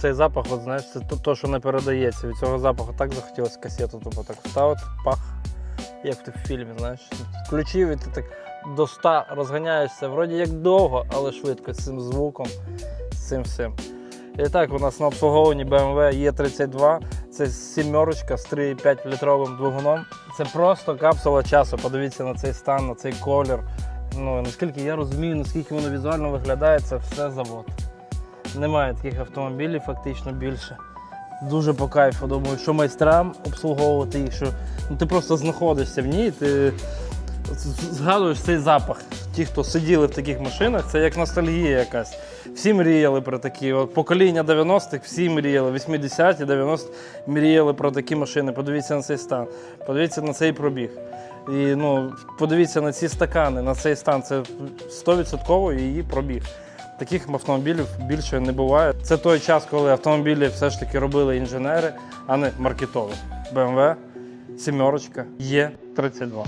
цей запах, от, знаєш, це то, що не передається. Від цього запаху так захотілося касету, тупо так вставити, пах, як ти в фільмі, знаєш. Включив і ти так до 100 розганяєшся, вроді як довго, але швидко з цим звуком, з цим всім. І так, у нас на обслуговуванні BMW E32. Це сімерочка з 3,5 літровим двигуном. Це просто капсула часу. Подивіться на цей стан, на цей колір. Ну, наскільки я розумію, наскільки воно візуально виглядає, це все завод. Немає таких автомобілів фактично більше. Дуже по кайфу. Думаю, що майстрам обслуговувати їх, що ну, ти просто знаходишся в ній, ти згадуєш цей запах. Ті, хто сиділи в таких машинах, це як ностальгія якась. Всі мріяли про такі. От покоління 90-х, всі мріяли, 80-ті, 90-ті мріяли про такі машини. Подивіться на цей стан, подивіться на цей пробіг. І ну, подивіться на ці стакани, на цей стан. Це 100% її пробіг. Таких автомобілів більше не буває. Це той час, коли автомобілі все ж таки робили інженери, а не маркетологи. BMW, сімерочка, Є32.